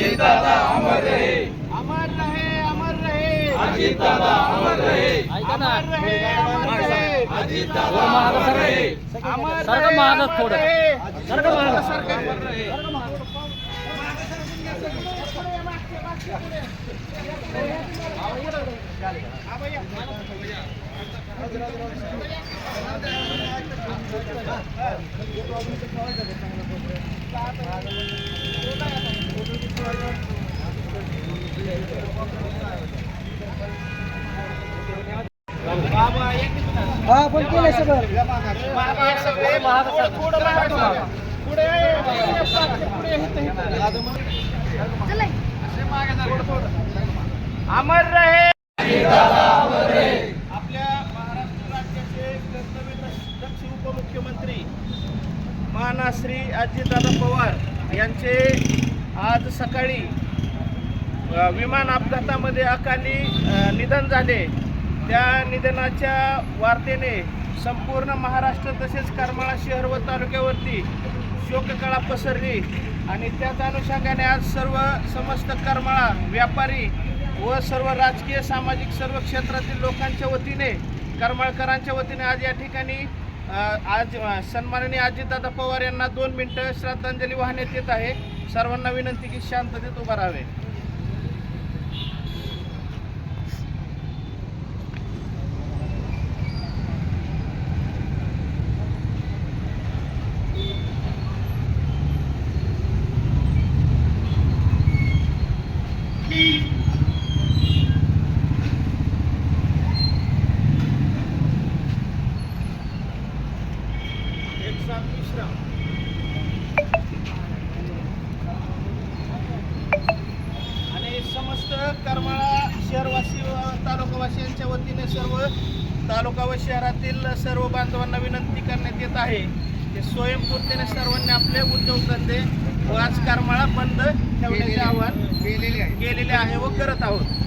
दादा अमर रहे। अमर रहे अमर रहे। अजित दादा अमर रहे। अमर रहे अमर रहे. अजित दादा अमर रहे। अमर महागच अमर थोडं. रहे. सारखं महागच. सारखं अमर रहे. बाबा, मागे जा, थोडं- थोडं. अमर रहे आपल्या महाराष्ट्र राज्याचे कर्तव्य दक्ष उपमुख्यमंत्री मानाश्री अजितदादा पवार यांचे आज सकाळी विमान अपघातामध्ये अकाली निधन झाले त्या निधनाच्या वार्तेने संपूर्ण महाराष्ट्र तसेच करमाळा शहर व तालुक्यावरती शोककळा पसरली. आणि त्याच अनुषंगाने आज सर्व समस्त करमाळा व्यापारी व सर्व राजकीय सामाजिक सर्व क्षेत्रातील लोकांच्या वतीने करमाळकरांच्या वतीने आज या ठिकाणी आज सन्माननीय अजितदादा पवार यांना दोन मिनटं श्रद्धांजली वाहण्यात येत आहे. सर्वांना विनंती की शांततेत उभा राहावे. आणि समस्त करमाळा शहरवासी व तालुकावासियांच्या वतीने सर्व तालुका व शहरातील सर्व बांधवांना विनंती करण्यात येत आहे की स्वयंपूर्तीने सर्वांनी आपले उद्योगधंदे व आज करमाळा बंद ठेवण्याचे आवाहन व करत आहोत.